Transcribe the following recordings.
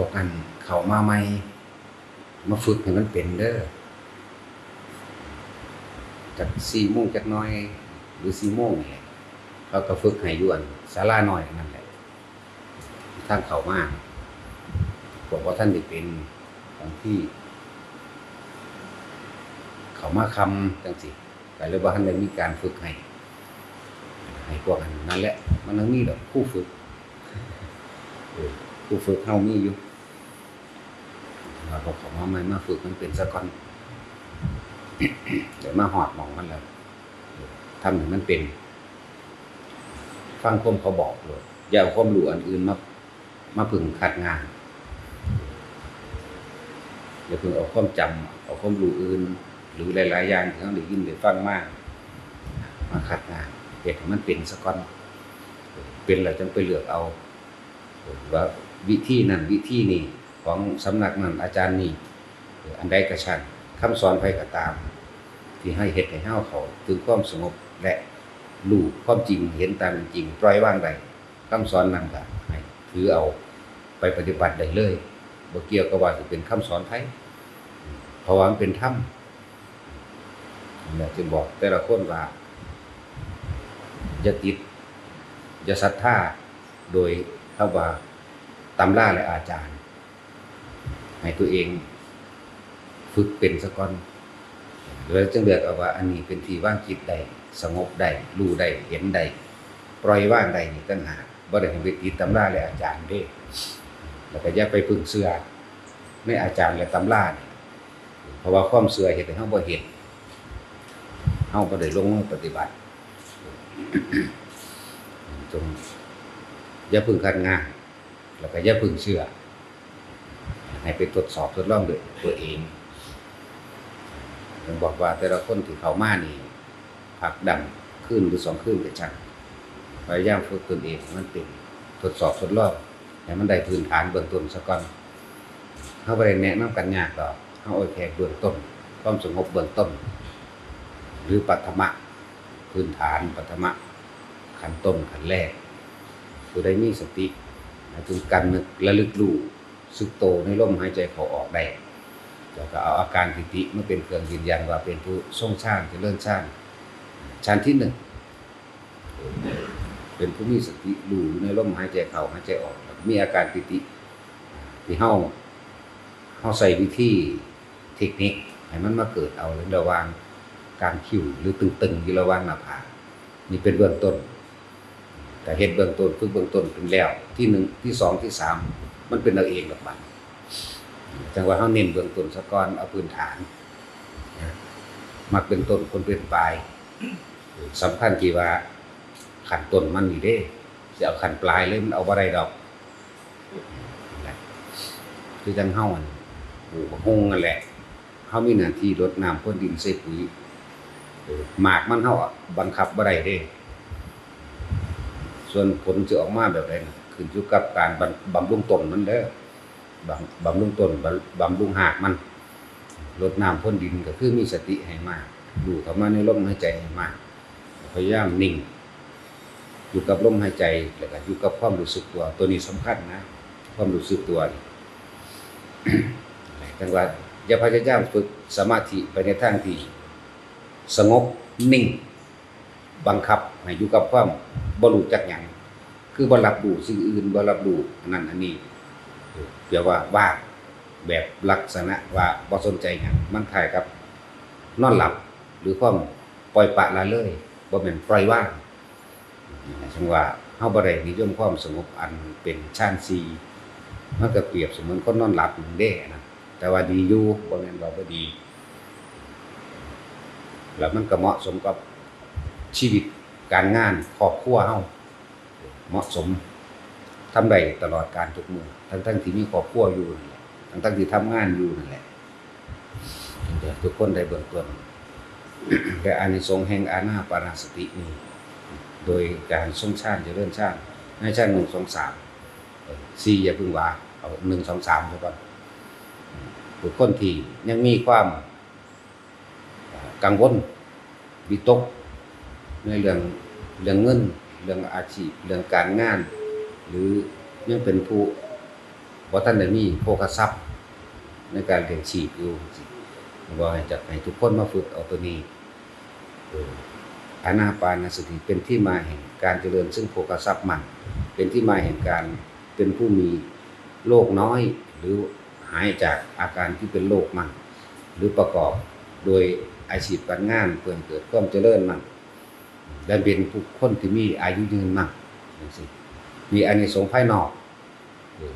วกนั้นเขามาใหม่มาฝึกให้มันเป็นเด้อจากสี่โมงจักน้อย หรือสี่โมงนี่แหละเขาก็ฝึกให้ยวนศาลาหน่อยนั่นแหละท่างเขามาบอกว่าท่านได้เป็นของที่ เขามาคำจังสิแต่เลยว่าท่านได้มีการฝึกให้ให้พวกนั้นนั่นแหละ มันต้องมีดอกผู้ฝึกเออผู้ฝึกเฮามีอยู่ เราบอกเขามาไม่มาฝึกมันเป็นสะก่อนเดี๋ยวมาหอดมองมันแล้วทำให้มันเป็น ฟังคมเขาบอกเลยอย่าเอาความรู้อันอื่นมามาพึ่งขัดงานอย่าเพิ่งเอาความจำเอาความรู้อื่น หรือหลาย ๆ อย่างที่เขาได้ยินได้ฟังมาก มาขัดงานเด็กมันเป็นสะก่อนเป็นแล้วจังไปเลือกเอาว่าวิธีนั้นวิธีนี้ ของสำนักนั้นอาจารย์นี่อันใดกระชันคำสอนไผก็ตาม ที่ให้เฮ็ดให้เฮาเขาถึงความสงบและรู้ความจริงเห็นตามจริงปล่อยวางได้คำสอนนั้นก็ให้ถือเอาไปปฏิบัติได้เลยบ่เกี่ยวกับว่าสิเป็นคำสอนไผเพราะว่ามันเป็นธรรมเนี่ยจึงบอกแต่ละคนว่าอย่าติดอย่าศรัทธาโดยคำว่าตำราและอาจารย์ ให้ตัวเองฝึกเป็นสะก่อนแล้วจึงเลือกเอาว่า อันนี้เป็นที่ว่างจิตได้สงบได้รู้ได้เห็นได้ปล่อยว่างได้นี่ตั้งหากบ่ได้ให้ไปติดตำราและอาจารย์เด้แล้วก็อย่าไปพึ่งเสือในอาจารย์และตำรานี่เพราะว่าความเสือเฮ็ดให้เฮาบ่เห็นเฮาบ่ได้ลงมือปฏิบัติจงอย่าพึ่งคัดงาน แล้วก็อย่าพึ่งเชื่อ ให้ไปตรวจสอบทดลองด้วยตัวเองผมบอกว่าแต่ละคนที่เขามานี่พักดังขึ้นหรือสองขึ้นกับช่างพยายามฝึกตนเองมันเป็นทดสอบทดลองให้มันได้พื้นฐานเบื้องต้นซะก่อนเขาไปแนะนำกันยากดอเขาเอาแค่เบื้องต้นความสงบเบื้องต้น หรือปัตมะพื้นฐานปัตมะขั้นต้นขั้นแรกผู้ใดมีสติถึงการนึกระลึกรู้ สึกโตในลมหายใจเขาออกได้แล้วก็เอาอาการปิติมาเป็นเครื่องยืนยันว่าเป็นผู้ทรงชาติเริญชาติชั้นที่หนึ่งเป็นผู้มีสติรู้อยู่ในลมหายใจเข้าหายใจออกมีอาการปิติที่เฮาเฮาใส่วิธีเทคนิคให้มันมาเกิดเอาระหว่างการคิวหรือตึงๆอยู่ระหว่างหน้าผากนี่เป็นเบื้องต้น แต่เฮ็ดเบื้องต้นฝึกเบื้องต้นเป็นแล้ว ที่หนึ่งที่สองที่สามมันเป็นเอาเองหรอกบัดจังหว่าเฮาเน้นเบื้องต้นซะก่อนเอาพื้นฐานนะมักเป็นต้นคนเป็นปลายสำคัญที่ว่าขันต้นมันนี่เด้สิเอาขันปลายเลยมันเอาบ่ได้ดอกนั่นแหละคือจังเฮาอันปลูกบักฮงนั่นแหละเฮามีหน้าที่รดน้ำพ่นดินใส่ปุ๋ยหมากมันเฮาบังคับบ่ได้เด้ ส่วนผลจะออกมาแบบไรนขึ้นอยู่กับการบำบำรุงต้นมันเด้อบำบำรุงต้นบำบำรุงหากมันลดน้ำพ่นดินก็คือมีสติให้มากดูเข้ามาในลมหายใจให้มากพยายามนิ่ง อยู่กับลมหายใจแล้วก็อยู่กับความรู้สึกตัว ตัวนี้สำคัญนะ ความรู้สึกตัวนี่จังว่าอย่าพยายามฝึกสมาธิไปในทางที่สงบนิ่ง บังคับให้อยู่กับความบรู้จักหยังคือบ่รับรู้สิ่งอื่นบ่รับรู้อันนั้นอันนี้เรียกว่าว่าแบบลักษณะว่าบ่สนใจหยังมันคล้ายกับ นอนหลับหรือความปล่อยปะละเลยบ่แม่นปล่อยว่างจังว่าเฮาบ่ได้นิยมความสงบอันเป็นฌานซีมันก็เปรียบเสมือนคนนอนหลับเด้นะแต่ว่าดีอยู่บ่แม่นว่าบ่ดี แล้วมันก็เหมาะสมกับ ชีวิตการงานครอบครัวเฮาเหมาะสมทำได้ตลอดการทุกมือทั้งทั้งที่มีครอบครัวอยู่นั่นแหละทั้งทั้งที่ทำงานอยู่นั่นแหละเดี๋ยวทุกคนได้เบื้องต้นและอานิสงส์แห่งอานาปานาสตินี้โดยการทรงชาติเริญชาติให้ชาติหนึ่งสองสามสี่อย่าเพึ่งว่าเอาหนึ่งสองสามซะก่อนบุคคลที่ยังมีความกังวลวิตก ในเรื่องเรื่องเงิน เรื่องอาชีพ เรื่องการงาน หรือยังเป็นผู้บ่ท่านได้มีโภคทรัพย์ ในการเลี้ยงชีพอยู่บ่ให้จักให้ทุกคนมาฝึกเอาตัวนี้อานาปานสติเป็นที่มาแห่งการเจริญซึ่งโภคทรัพย์มัน เป็นที่มาแห่งการเป็นผู้มีโรคน้อย หรือหายจากอาการที่เป็นโรคมัน หรือประกอบโดยอาชีพการงานเพื่อให้เกิดความเจริญมัน และเป็นผู้คนที่มีอายุยืนมันจังซี่มีอานิสงส์ภายนอก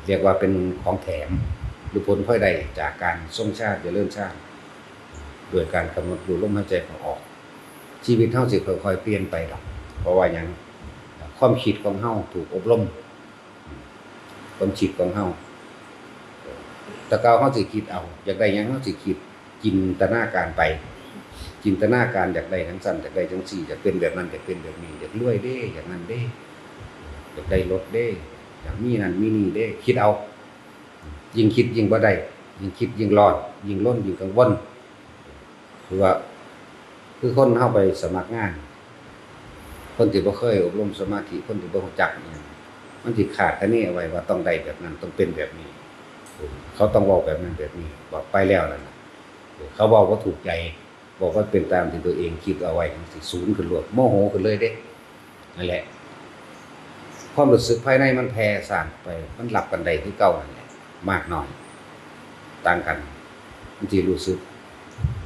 เรียกว่าเป็นของแถมหรือผลพลอยได้จากการทรงชาติเริญชาติโดยการกำหนดดูลมหายใจของออก ชีวิตเฮาสิค่อยๆเปลี่ยนไปดอกเพราะว่าหยังความคิดของเฮาถูกอบรมความคิดของเฮาต่เก่าเฮาสิคิดเอา อยากได้ยังเฮาสิคิดจินตนาการไป จินตนาการอยากได้ทั้งสั้นอยากได้ทั้งสี่อยากเป็นแบบนั้นอยากเป็นแบบนี้อยากรวยเด้อยากนั้นเด้อยากได้รถเด้อยางมีนั่นมีนี่เด้ คิดเอา ยิ่งคิดยิ่งบ่ได้ยิ่งคิดยิ่งร้อนยิ่งล้นยิ่งกังวลคือว่าคือคนเข้าไปสมัครงาน คนที่บ่เคยอบรมสมาธิคนที่บ่รู้จักมันสิขาดคะแนนเอาไว้ว่าต้องได้แบบนั้นต้องเป็นแบบนี้ เขาต้องเว้าแบบนั้นแบบนี้บอกไปแล้วนั่นน่ะเขาบอกว่าถูกใจ บอกว่าเป็นตามที่ตัวเองคิดเอาไว้สิศูนย์ขึ้นรวดโมโหขึ้นเลยเด้นั่นแหละ ความรู้สึกภายในมันแผ่ซ่านไป มันหลับกันใดคือเก่านั่นแหละมากน้อย ต่างกันมันสิรู้สึก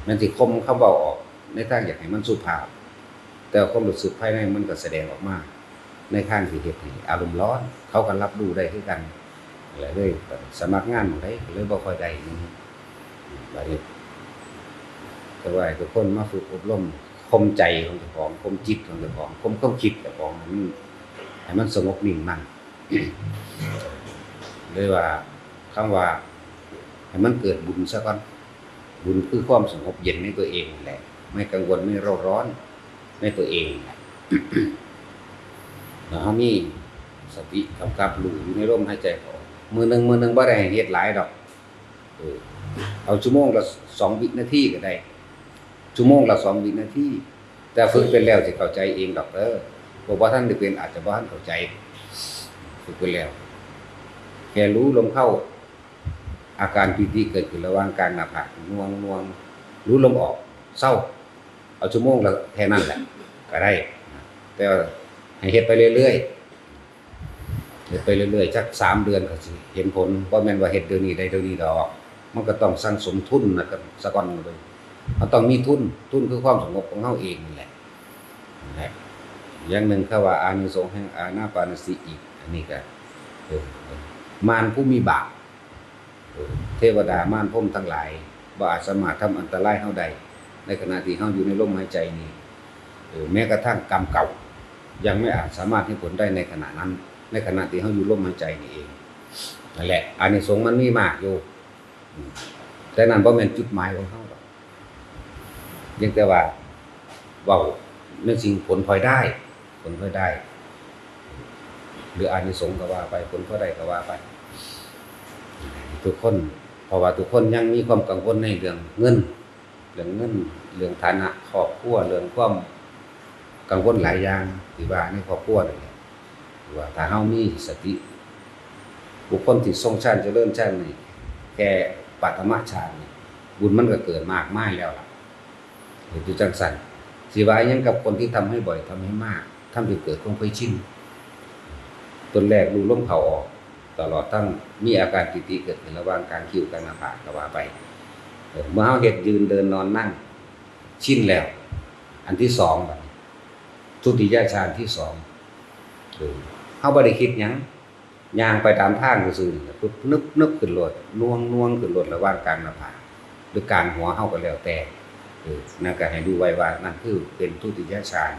มันสิคมคำเว้าออก ในทางอยากให้มันสุภาพ แต่ความรู้สึกภายในมันก็แสดงออกมาในทางที่เฮ็ดให้อารมณ์ร้อน เขาก็รับรู้ได้คือกันอะไรเลยสมัครงานหมดได้เลยบ่ค่อยได้นี่บัดนี้ แต่ว่าให้ทุกคนมาฝึกอบรมคมใจของเจ้าของคมจิตของเจ้าของคมความคิดเจ้าของมันให้มันสงบนิ่งมั่นเลยว่าคำว่าให้มันเกิดบุญซะก่อนบุญคือความสงบเย็นในตัวเองแหละไม่กังวลไม่เร่าร้อนในตัวเองแล้วเขามีสติกำกับรู้อยู่ในลมหายใจเขามือหนึ่งมือหนึ่งบ่ได้ให้เฮ็ดหลายดอกเออเอาชั่วโมงละสองวินาทีก็ได้ ชั่วโมงละสองวินาทีแต่ฝึกเป็นแล้วสิเข้าใจเองดอกเด้อบอกว่าท่านได้เป็นอาจจะบ่ท่านเข้าใจ ฝึกไปแล้ว แค่รู้ลมเข้า อาการปีติเกิดขึ้นระหว่างกลางหน้าผากน่วงน่วงรู้ลมออก เศร้า เอาชั่วโมงละแค่นั้นแหละ ก็ได้ แต่ให้เฮ็ดไปเรื่อยๆเฮ็ดไปเรื่อยๆจักสามเดือนก็สิเห็นผลบ่แม่นว่าเฮ็ดเดี๋ยวนี้ได้เดี๋ยวนี้ดอก มันก็ต้องสั่งสมทุนนะครับสะก่อนเลย มันต้องมีทุน ทุนคือความสงบของเฮาเองนี่แหละนั่นแหละอย่างหนึ่งคือว่าอานิสงส์แห่งอานาปานสติอีก อันนี้ก็มารผู้มีบาปเทวดามารพรหมทั้งหลายบ่อาจสมาทำอันตรายเฮาได้ในขณะที่เฮาอยู่ในลมหายใจนี้แม้กระทั่งกรรมเก่า ยังไม่อาจสามารถให้ผลได้ในขณะนั้น ในขณะที่เฮาอยู่ลมหายใจนี่เองนั่นแหละอานิสงส์มันมีมากอยู่แต่นั้นบ่แม่นจุดหมายของเฮาดอก ยงแต่ว่าเว้าในสิ่งผลพลอยได้ ผลพลอยได้ หรืออานิสงส์ก็ว่าไปผลพลอยได้ก็ว่าไป ทุกคนเพราะว่าทุกคนยังมีความกังวลในเรื่องเงิน เรื่องเงินเรื่องฐานะครอบครัวเรื่องความกังวลหลายอย่างที่ว่าในครอบครัวนี่แหละว่าถ้าเฮามีสติ บุคคลที่ทรงชาติเริญชาตินี่แค่ปัตมะชาตินี่บุญมันก็เกิดมากมายแล้วล่ะ เห็นอยู่จังสันสิว่ายังกับคนที่ทำให้บ่อยทำให้มากทำให้เกิดความเคยชินต้นแรกดูลมเขาออก ตลอดทั้งมีอาการปิติเกิดขึ้นระหว่างกางคิ้วกางหน้าผากก็ว่าไปเออเมื่อเฮาเฮ็ดยืนเดินนอนนั่ง ชินแล้ว อันที่สองบัดนี้ทุติยฌานที่สองเออเฮาบ่ได้คิดยังยางไปตามทางซื่อๆปุ๊บนึบนึบขึ้นรถนวงนวงขึ้นรถระหว่างกางหน้าผากหรือกางหัวเฮาก็แล้วแต่ เออนั่นก็ให้ดูไว้ว่านั่นคือเป็นทุติยฌาน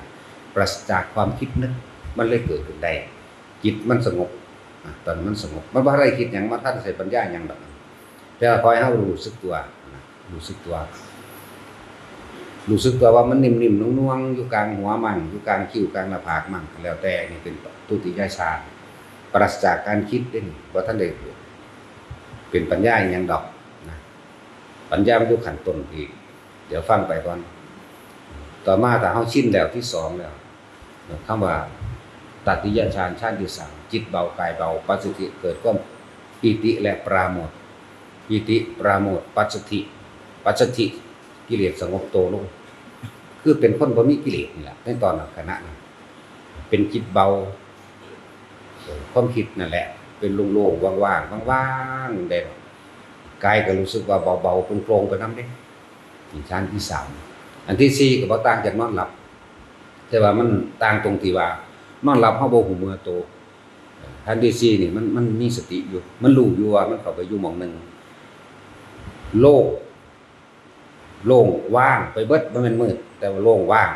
ปราศจากความคิดนึกมันเลยเกิดขึ้นได้จิตมันสงบตอนมันสงบมันบ่ได้คิดหยังมาท่านใส่ปัญญาหยังดอกแต่ว่าคอยเฮารู้สึกตัวรู้สึกตัวรู้สึกตัวว่ามันนิ่มๆนุ่งๆอยู่กลางหัวมันอยู่กลางคิ้วกลางหน้าผากมันก็แล้วแต่นี่เป็นทุติยฌานปราศจากการคิดเด้นี่บ่ทันได้เป็นปัญญาหยังดอกนะปัญญามันอยู่ขันต้นอีก เดี๋ยวฟังไปก่อน ต่อมาถ้าเฮาชินแล้วที่สองแล้วคำว่าตัติยฌานชาติที่สามจิตเบากายเบาปัสสติเกิดความปิติและปราโมทปิติปราโมทปัสสธิปัสสธิกิเลสสงบโตลงคือเป็นคนบ่มีกิเลสนี่แหละในตอนนั้นขณะนั้นเป็นจิตเบาความคิดนั่นแหละ เป็นโล่งๆว่างๆว่างๆได้กายก็รู้สึกว่าเบาๆโปร่งๆไปน้ำเด้ที่ ชั้นที่สามอันที่สี่ก็บ่ต่างจากนอนหลับ แต่ว่ามันต่างตรงที่ว่านอนหลับเฮาบ่หูเมื่อโตอันที่สี่นี่มันมันมีสติอยู่ มันรู้อยู่ว่ามันเข้าไปอยู่หม่องหนึ่งโล่งโล่งว่างไปเบิดบ่แม่นมืด แต่ว่าโล่งว่าง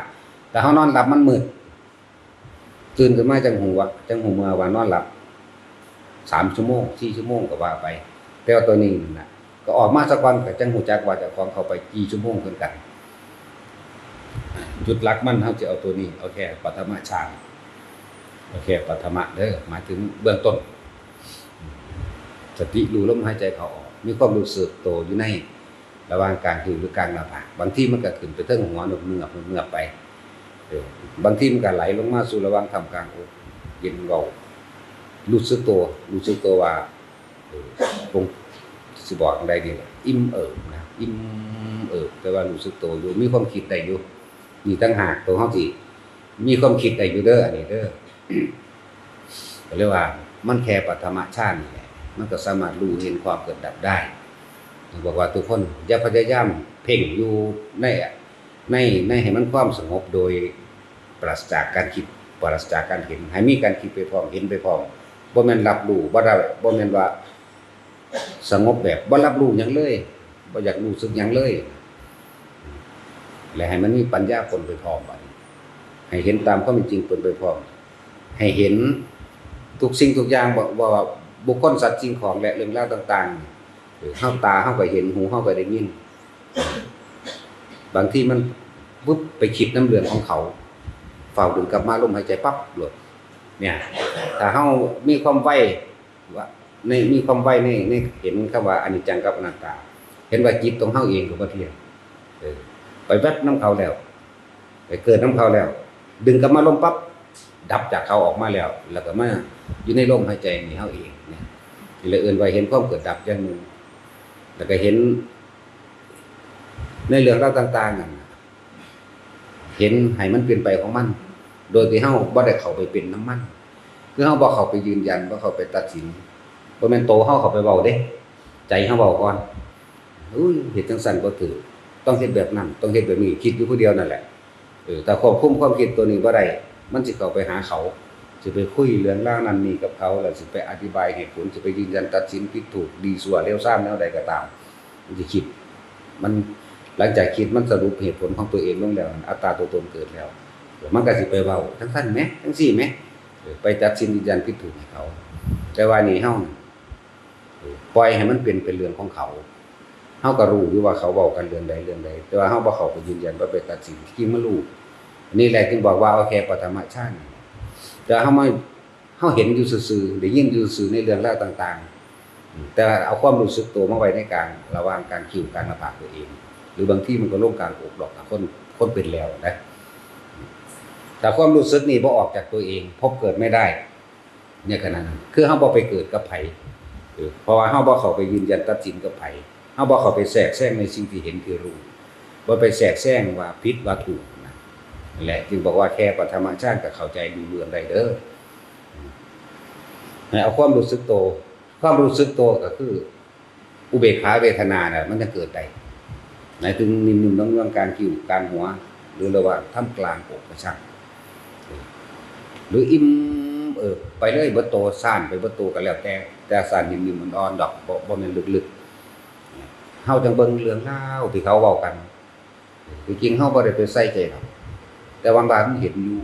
แต่เฮานอนหลับมันมืดตื่นขึ้นมาจังหูว่าจังหูเมื่อว่านอนหลับสามชั่วโมงสี่ชั่วโมงก็ว่าไป แต่ว่าตัวนี้นั่นน่ะ ก็ออกมาสักวันก็จังหูจักว่าจะของเข้าไปกี่ชั่วโมงคือกัน จุดหลักมันเฮาจะเอาตัวนี้เอาแค่ปฐมฌานเอาแค่ปฐมะเด้อหมายถึงเบื้องต้น สติรู้ลมหายใจเขาออก มีความรู้สึกโตอยู่ในระหว่างกลางคิ้วหรือกลางหน้าผากบางที่มันก็ขึ้นไปเทิงหัวหนุกเงือกเงือกไปเออบางที่มันก็ไหลลงมาสู่ระหว่างทำกลางอกเย็นเบารู้สึกตัวรู้สึกตัวว่าเออคง สิบอกอะไรดีล่ะอิ่มเอิบนะอิ่มเอิบแต่ว่ารู้สึกตัวอยู่มีความคิดได้อยู่นี่ตั้งหากตัวเฮาสิมีความคิดได้อยู่เด้ออันนี้เด้อเรียกว่ามันแค่ปัทมชาตินี่แหละมันก็สามารถรู้เห็นความเกิดดับได้บอกว่าทุกคนอย่าพยายามเพ่งอยู่ในในในให้มันความสงบโดยปราศจากการคิดปราศจากการเห็น ให้มีการคิดไปพร้อมเห็นไปพร้อมบ่แม่นรับรู้บ่ได้บ่แม่นว่า สงบแบบบ่รับรู้หยังเลยบ่อยากรู้สึกหยังเลย และให้มันมีปัญญาผลไปพร้อมบัดให้เห็นตามความเป็นจริงผลไปพร้อมให้เห็นทุกสิ่งทุกอย่างบ่บ่ว่าบุคคลสัตว์สิ่งของและเรื่องราวต่างๆเออเฮาตาเฮาก็เห็นหูเฮาก็ได้ยิน บางที่มันปุ๊บไปคิดน้ำเลืองของเขาเฝ้าดึงกลับมาลมหายใจปั๊บหลุดเนี่ยถ้าเฮามีความไวว่า ในมีความไวในในเห็นคำว่าอนิจจังกับอนัตตา เห็นว่าจิตของเฮาเองก็บ่เที่ยงไปแวบน้ำเขาแล้ว ไปเกิดน้ำเขาแล้ว ดึงกลับมาลมปั๊บดับจากเขาออกมาแล้ว แล้วก็มาอยู่ในลมหายใจนี่เฮาเองเนี่ยที่ละเอิ้นว่าเห็นความเกิดดับอย่างหนึงแล้วก็เห็น ในเรื่องราวต่างๆนั่นเห็นให้มันเปลี่ยนไปของมัน โดยที่เฮาบ่ได้เข้าไปเป็นน้ำมันคือเฮาบ่เข้าไปยืนยันบ่เข้าไปตัดสิน บ่แม่นโตเฮาเขาไปเว้าเด้ ใจเฮาเว้าก่อนอุ้ยเฮ็ดจังซั่นบ่ถือต้องเฮ็ดแบบนั้นต้องเฮ็ดแบบนี้คิดอยู่ผู้เดียวนั่นแหละเออแต่ควบคุมความคิดตัวนี้บ่าได้มันสิเข้าไปหาเขาสิไปคุยเรื่องราวนั้นนี่กับเขาแล้วสิไปอธิบายเหตุผลสิไปยืนยันตัดสินผิดถูกดีชั่วเลวทรามแนวใดก็ตาม มันจะคิด มันหลังจากคิดมันสรุปเหตุผลของตัวเองลงแล้วอัตตาตัวตนเกิดแล้วมันก็สิไปเว้าทั้งสั้นไหมทั้งสี่ไหมไปตัดสินยืนยันผิดถูกให้เขา แต่ว่านี่เฮา ปล่อยให้มันเป็นเป็นเรื่องของเขาเฮาก็รู้อยู่ว่าเขาเว้ากันเรื่องใดเรื่องใดแต่ว่าเฮาบ่เข้าไปยืนยันบ่าไปตัดสินจริงมันรู้นี่แหละจึงบอกว่าเอาแค่ปฐมฌานแต่เฮามาเฮาเห็นอยู่ซื่อๆได้ยินอยู่ซื่อในเรื่องราวต่างๆ แต่เอาความรู้สึกตัวมาไว้ในกลางระว่างการคิวกางหน้าผากตัวเอง หรือบางที่มันก็ลงกลางอกดอกคนคนเป็นแล้วนะแต่ความรู้สึกนี่บ่ออกจากตัวเอง พบเกิดไม่ได้ เนี่ยขนาดนั้นคือเฮาบ่ไปเกิดกับไผ เออเพราะว่าเฮาบ่เข้าไปยืนยันตัดสินกับไผเฮาบ่เข้าไปแทรกแซงในสิ่งที่เห็นที่รู้บ่ไปแทรกแซงว่าผิดว่าถูกนะแหละจึงบอกว่าแค่ปฐมฌานก็เข้าใจดูเรื่องได้เด้อเอาความรู้สึกโต ความรู้สึกโตก็คือ อุเบกขาเวทนาน่ะมันจะเกิดได้หมายถึงนิ่มๆน้องๆการคิ้วการหัว หรือระหว่างท่ามกลางอกกระชังหรืออิ่มเออไปเลยเบ่โตซ่านไปเบ่โตก็แล้วแต่ แต่ซ่านนิ่มๆมันอ่อนดอกบ่บ่แม่นลึกๆเฮาจังเบิ่งเรื่องราวที่เขาเว้ากันจริงๆเฮาบ่ได้ไปใส่ใจหรอกแต่ว่าบางเห็นอยู่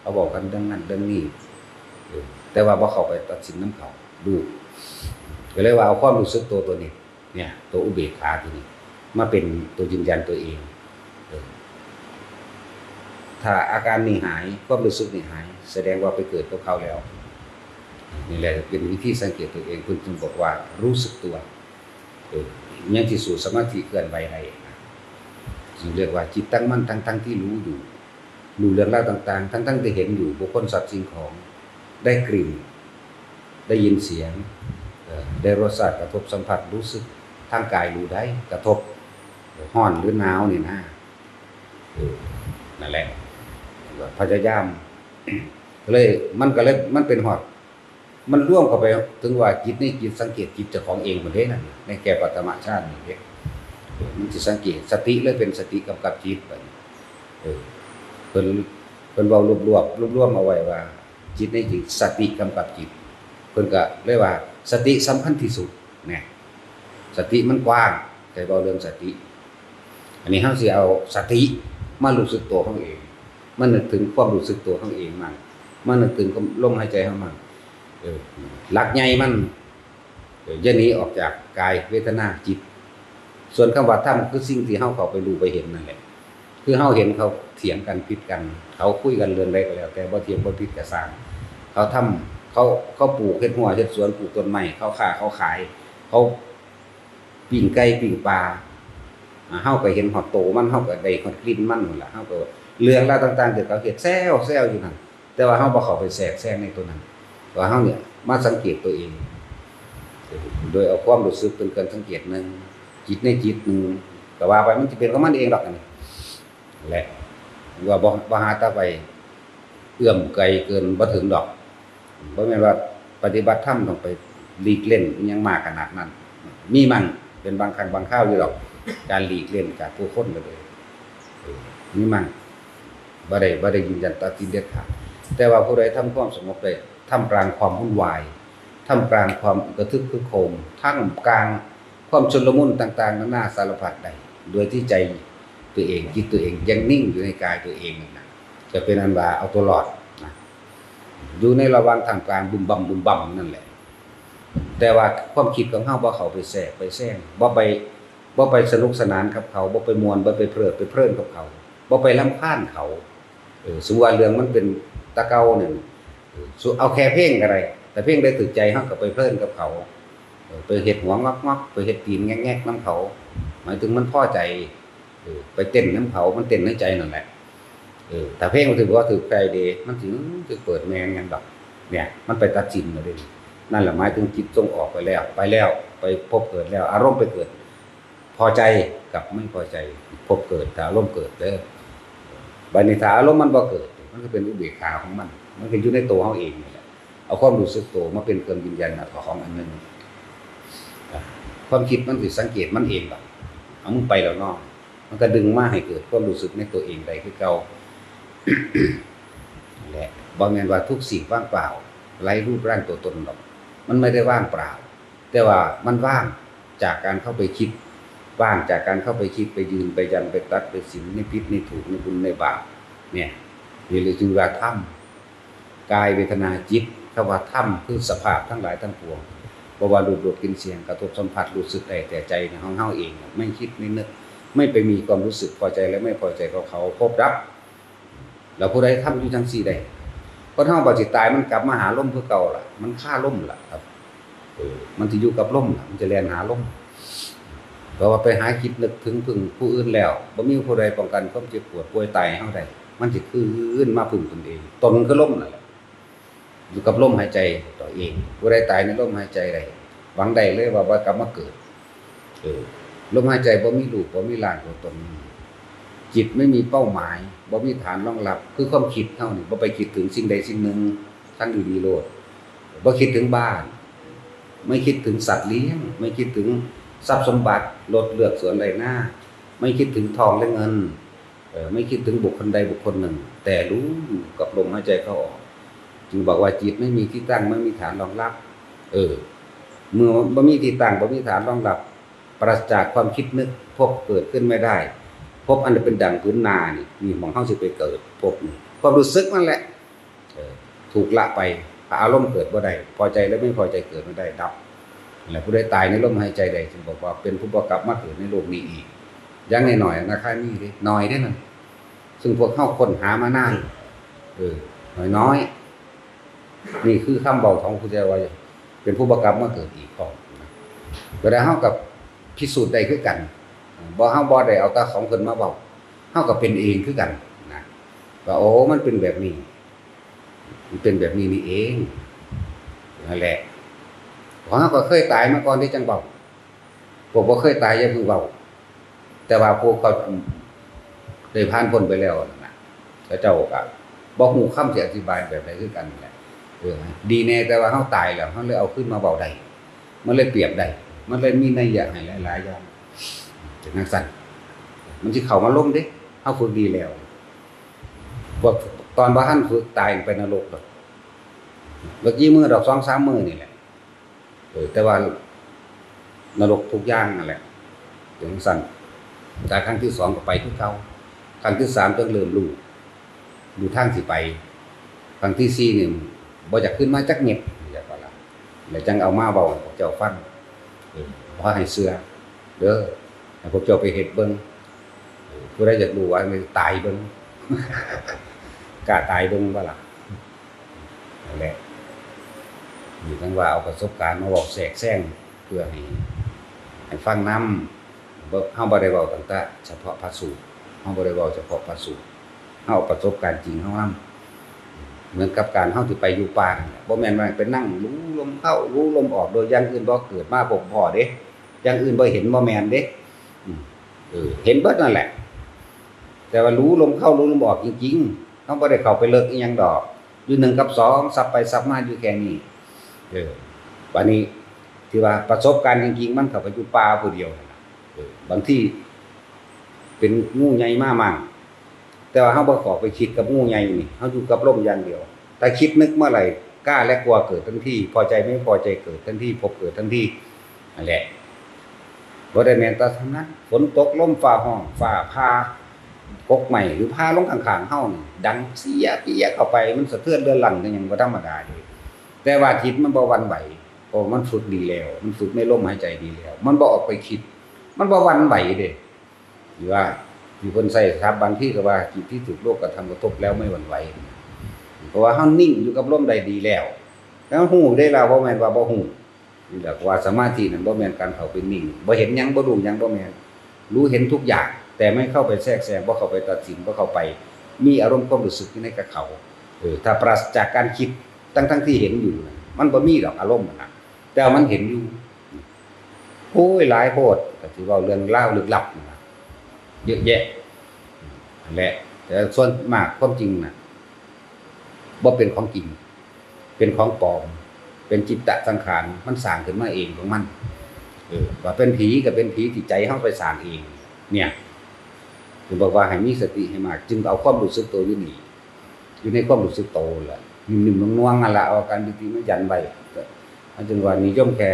เขาบอกกันเรื่องนั้นเรื่องนี้แต่ว่าบ่เข้าไปตัดสินนํเขาดูก็เลยว่าเอาความรู้สึกตัวตัวนี้ เนี่ย ตัวอุเบกขาตัวนี้ มาเป็นตัวยืนยันตัวเองถ้าอาการนี้หายความรู้สึกนี้หาย แสดงว่าไปเกิดกับเขาแล้ว นี่แหละเป็นวิธีสังเกตตัวเองคุณจึงบอกว่ารู้สึกตัวเออยังที่สู่สมาธิเคลื่อนไหวได้นะจึงเรียกว่าจิตตั้งมั่นทั้งทั้งที่รู้อยู่รู้เรื่องราวต่าง ๆ ทั้งทั้งที่เห็นอยู่บุคคลสัตว์สิ่งของได้กลิ่น ได้ยินเสียงไเออได้รสชาติกระทบสัมผัสรู้สึกทางกายรู้ได้กระทบห้อนหรือหนาวนี่นะนั่นแหละพยายามเลยมันก็เลยมันเป็นหอด มันร่วมเข้าไปถึงว่าจิตนี่จิตสังเกตจิตเจ้าของเองหมดเลยนั่นในแก่ปัตมชาตินี่เด้มันสิสังเกตสติเลยเป็นสติกำกับจิตไปเออเพิ่นเพิ่นเว้ารวบรวบรวบรวมเอาไว้ว่า จิตในจิตสติกำกับจิตเพิ่นก็เลยกว่า สติสำคัญที่สุดเนี่ยสติมันกว้างแต่เว้าเรื่องสติ อันนี้เฮาสิเอาสติมารู้สึกตัวของเองมานึกถึงความรู้สึกตัวของเองมันมานึกถึงลมหายใจของมัน หลักใหญ่มันเอออย่าหนีออกจากกายเวทนาจิต ส่วนคำว่าธรรมคือสิ่งที่เฮาเข้าไปรู้ไปเห็นนั่นแหละคือเฮาเห็นเขาเถียงกันผิดกัน เขาคุยกันเรื่องใดก็แล้ว แต่บ่เถียงบ่ผิดก็สร้าง เขาทำเขาเขาปลูกเฮ็ดหัวเฮ็ดสวนปลูกต้นไม้เขาค้าเขาขาย เขาปิ้งไก่ปิ้งปลาเฮาก็เห็นฮอดโตมันเฮาก็ได้ฮอดกลิ่นมันนั่นล่ะเฮาก็เรื่องราวต่างๆที่เขาเฮ็ดแซวแซวอยู่นั่นแต่ว่าเฮาบ่เข้าไปแทรกแซงในตัวนั้น ว่าเฮาเนี่ย มาสังเกตตัวเอง โดยเอาความรู้สึกเป็นการสังเกตหนึ่งจิตในจิตหนึ่งแต่ว่าไปมันจะเป็นของมันเองหรอกนนี้แหละว่าบ่บ่หาตาไป เอื้อมไกลเกินบ่ถึงดอกบ่แม่นว่าปฏิบัติธรรมต้องไปหลีกเล่นยังมากขนาดนั้น มีมันเป็นบางครั้งบางคราวอยู่หรอก การหลีกเล่นจากผู้คนก็เลยมีมันบ่ได้บ่ได้ยืนยันตัดสินเด็ดขาดแต่ว่าผู้ใดทำความสงบได้ ท่ามกลางความวุ่นวายท่ามกลางความกระทึกคึกโคมท่ามกลางความชนลมุนต่างๆนานาสารพัดใดโดยที่ใจตัวเองจิตตัวเองยังนิ่งอยู่ในกายตัวเองนะจะเป็นอันว่าเอาตัวรอดนะอยู่ในระหว่างทางกลางบุมบัมบุมบัมนั่นแหละ แต่ว่าความคิดของเฮาบ่เข้าไปแทรกไปแซงบ่ไปบ่ไปสนุกสนานกับเขาบ่ไปมวนบ่ไปเพลิดไปเพลินกับเขาบ่ไปรำคาญเขาเออสมว่าเรื่องมันเป็นตะเกาเนี่ย สุเอาแค่เพลงก็ได้แต่เพลงได้ถึกใจเฮาก็ไปเพลินกับเขาไปเฮ็ดหัวงอกๆไปเฮ็ดตีนแงกๆนํเขา หมายถึงมันพ่อใจไปเต้นน้ำเขา มันเต้นในใจนั่นแหละแต่เพลงมันถือว่าถือใจเดมันถึงถือเปิดแมงยังดอกเนี่ย มันไปตัดสินมาเลยนั่นแหละหมายถึงจิตทรงออกไปแล้ว ไปแล้ว ไปพบเกิดแล้ว อารมณ์ไปเกิด พอใจกับไม่พอใจ พบเกิดแต่อารมณ์เกิดเด้อบันี้ถ้าอารมณ์มันบ่เกิด มันก็เป็นอุเบกขาของมัน มันก็อยู่ในตัวเขาเองนี่แหละเอาความรู้สึกตัวมาเป็นเครื่องยืนยันนะของอันหนึงอะความคิดมันสิสังเกตมันเองล่ะเอามึงไปแล้วเนาะมันก็ดึงมาให้เกิดความรู้สึกในตัวเองได้คือเก่านั่แหละบ่แมนว่าทุกสิ่งว่างเปล่าไร้รูปร่างตัวตนหรอก มันไม่ได้ว่างเปล่า แต่ว่ามันว่างจากการเข้าไปคิด ว่างจากการเข้าไปคิดไปยืนไปยันไปตัดไปสินในพิษในถูกในบุญในบาปเนี่ยนี่เลยจึงว่าธรรม กายเวทนาจิตคำว่าธรรมคือสภาพทั้งหลายทั้งปวงบว่ารูปรสกินเสียงกระทบสัมผัสรู้สึกได้แต่ใจในห้องเฮาเอง ไม่คิดไม่นึก ไม่ไปมีความรู้สึกพอใจและไม่พอใจกับเขาพบรับแล้วผู้ใดทำอยู่จังซี่ได้เพราะถ้าบ่สิตตายมันกลับมาหาลมคือเก่าล่ะ มันฆ่าลมล่ะครับมันสิอยู่กับลมล่ะ มันจะแลนหาลมเพราะว่าไปหาคิดนึกถึงพึ่งผู้อื่นแล้วบ่มีผู้ใดป้องกันความเจ็บปวดป่วยตายให้เฮาได้มันสิคืนมาพึ่งตนเองตนคือลมนั่นแหละ อยู่กับลมหายใจตัวเองผู้ใดตายในลมหายใจได้หวังได้เลยว่าบ่กลับมาเกิดเออลมหายใจบ่มีรูปบ่มีร่างตัวตนจิตไม่มีเป้าหมายบ่มีฐานรองรับ คือความคิดเท่านี้บ่ไปคิดถึงสิ่งใดสิ่งหนึ่งทั้งอยู่ดีโลดบ่คิดถึงบ้าน ไม่คิดถึงสัตว์เลี้ยง ไม่คิดถึงทรัพย์สมบัติรถเลือกสวนไรหน้า ไม่คิดถึงทองและเงินเออไม่คิดถึงบุคคลใดบุคคลหนึ่ง แต่รู้อยู่กับลมหายใจเข้าออก จึงบอกว่าจิตไม่มีที่ตั้งไม่มีฐานรองรับ เออ เมื่อบ่มีที่ตั้งบ่มีฐานรองรับ ปราศจากความคิดนึกพบเกิดขึ้นไม่ได้ พบอันเป็นดังพื้นนานี่มีหมองเข้าสิไปเกิดพบความรู้สึกนั่นแหละออถูกละไปอารมณ์เกิดบ่ได้พอใจและไม่พอใจเกิดไม่ได้ดับแล้วผู้ใดตายในลมหายใจใดจึงบอกว่าเป็นผู้ประกลับมาเกิดในโลกนี้อีกยังหน่อยๆนะครับนี่ดิน้อยเด้นั่นซึ่งพวกเข้าคนหามานานเออน้อยน้อยๆ นี่คือคำบอกของครูเจ้าว่าเป็นผู้ประกลับมาเกิดอีกก่อนเวลาเข้ากับพิสูจน์ได้คือกันบ่เฮาบ่ได้เอาตาของเพิ่นมาเว้าเฮาก็เป็นเองคือกันนะว่าโอ้มันเป็นแบบนี้ มันเป็นแบบนี้นี่เองนั่นแหละกของเฮาก็เคยตายมาก่อนที่จังเบาพวกบ่เคยตายอย่าเพิ่งเบาแต่ว่าพวกเขาได้ผ่านพ้นไปแล้วนะแล้วเจ้าก็บ่ฮู้คำสิอธิบายแบบใดคือกันกันแหละ เออดีแน่แต่ว่าเฮาตายแล้วเฮาเลยเอาขึ้นมาเว้าได้มันเลยเปรียบได้มันเลยมีในัยยะให้หลายๆอย่างเป็นจังซั่นมันสิเข้ามาลงเด้เฮาฝึกดีแล้วพวกตอนบ่ทันฝึกตายไปนรกดอกเมื่อกี้มือดอก2 3มื้อนี่แหละเออแต่ว่านรกทุกอย่างนั่นแหละอย่างสั้นแต่ครั้งที่สองก็ไปทุกเขาครั้งที่สามต้องเริ่มรู้ดูทางสิไป ครั้งที่สี่เนี่ย บ่อยากขึ้นมาจักเม็ดอยากว่าละแล้วจังเอามาเบาพวกเจ้าฟังเออพอให้เสื้อเด้อให้พวกเจ้าไปเฮ็ดเบิ่งเออผู้ใดอยากรู้ว่ามันตายเบิ่งกล้าตายเบิ่งบ่ล่ะนั่นแหละอยู่ทั้งว่าเอาประสบการณ์มาบอกแทรกแซงเพื่อให้ให้ฟังน้ำเฮาบ่ได้เว้าตั้งแต่เฉพาะพระสูตรเฮาบ่ได้เว้าเฉพาะพระสูตรเฮาเอาประสบการณ์จริงเฮานำ เหมือนกับการเฮาที่ไปอยู่ป่านั่นแหละบ่แม่นว่าไปนั่งรู้ลมเข้ารู้ลมออกโดยย่างอื่นบ่เกิดมาบ่พอเด้ย่างอื่นบ่เห็นบ่แม่นเด้เห็นเบิดนั่นแหละ แต่ว่ารู้ลมเข้ารู้ลมออกจริงๆเฮาบ่ได้เข้าไปเลิกอีหยังดอก อยู่หนึ่งกับสองสับไปสับมาอยู่แค่นี้ เออวันนี้ที่ว่าประสบการณ์จริงๆมันเข้าไปอยู่ป่าผู้เดียวบางที่เป็นงูใหญ่มากมั่ง แต่ว่าเฮาบ่ขอไปคิดกับงูใหญ่นี่เฮาอยู่กับลมอย่างเดียว แต่คิดนึกเมื่อไหร่กล้าและกลัวเกิดทันทีพอใจไม่พอใจเกิดทันทีพบเกิดทันทีนั่นแหละบ่ได้แม่นแต่ท่านั้นฝนตกลมฟ้าห้องฟ้าผ่ากกใหม่หรือพาลงข้างๆเฮานี่ดังเสียเปียเข้าไปมันสะเทือนเดือนหลังก็ยังบ่ธรรมดาเลยแต่ว่าจิตมันบ่หวันไหวเพราะมันฝึกดีแล้ว มันฝึกในลมหายใจดีแล้ว มันบ่ออกไปคิด มันบ่หวันไหวเด้หรือว่า อยู่คนใส่ครับบางที่ก็ว่าจิตที่ถูกโลกกระทำกระทบแล้วไม่หวั่นไหวเพราะว่าเฮานิ่งอยู่กับลมใดดีแล้ว แล้วฮู้ได้แล้วบ่แม่นว่าบ่ฮู้นี่แหละว่าสมาธินั้นบ่แม่นการเขาไปนิ่งบ่เห็นยังบ่รู้ยังบ่แม่นรู้เห็นทุกอย่าง แต่ไม่เข้าไปแทรกแซงบ่เข้าไปตัดสินบ่เข้าไป มีอารมณ์ความรู้สึกอยู่ในกับเขาเออถ้าปราศจากการคิดทั้งทั้งที่เห็นอยู่ มันบ่มีดอกอารมณ์นะแต่มันเห็นอยู่โอ้ยหลายโพดก็สิเว้าเรื่องเล่าลึกลับนะ เยอะแยะแหละแต่ส่วนมากความจริงน่ะบ่าเป็นของจริง เป็นของปลอม เป็นจิตตะสังขารมันสร้างขึ้นมาเองของมัน เออว่าเป็นผีก็เป็นผีที่ใจเฮาไปสร้างเอง เนี่ยถึงบอกว่าให้มีสติให้มาก จึงเอาความรู้สึกตัวอยู่นี่อยู่ในความรู้สึกโตแหละนิ่มๆน่วงๆนั่นละเอาการดีๆมายันไว้มันจึงว่านิยมแค่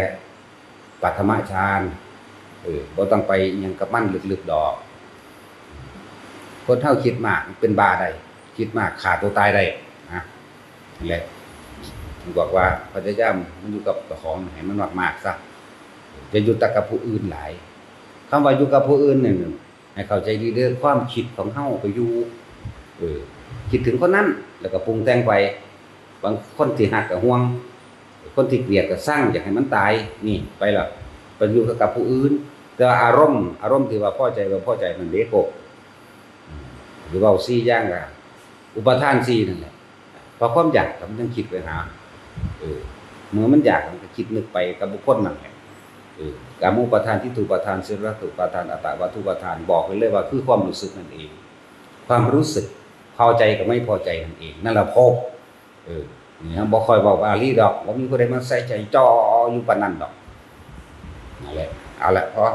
ปัทมฌานเออบ่ต้องไปยังกับมันลึกๆดอก คนเท่าคิดมากเป็นบาได้คิดมากขาดตัวตายได้นะนั่นแหละบอกว่าพยายามมันอยู่กับของให้มันมากๆซะจะอยู่แต่กับผู้อื่นหลายคำว่าอยู่กับผู้อื่นเนี่ยให้เข้าใจดีเด้องความคิดของเฮาไปอยู่เออคิดถึงคนนั้นแล้วก็ปรุงแต่งไป บางคนที่หักก็ห่วง คนที่เกลียดก็สร้างอยากให้มันตายนี่ไปละไปอยู่กับผู้อื่น แต่อารมณ์อารมณ์ที่ว่าพอใจว่าพอใจมันเด็กก รือว่าซี่ย่างอะอุปทานซี่นั่นแหละพราะความอยากมันต้องคิดไปหาเออเมื่อมันอยากมันก็คิดนึกไปกับบุคคลนั่นแหละเออกามุปทานที่ถูกประทานสิรตุปทานอัตตวัตถุปทานบอกไปเลยว่าคือความรู้สึกนั่นเอง ความรู้สึกพอใจกับไม่พอใจนั่นเอง นั่นแหละพบเออนี่ฮะบ่ค่อยบอกว่าอาลีดอกบ่มีผู้ใดมาใส่ใจจ่ออยู่ปานนั้นดอกนั่นแหละเอาละพอ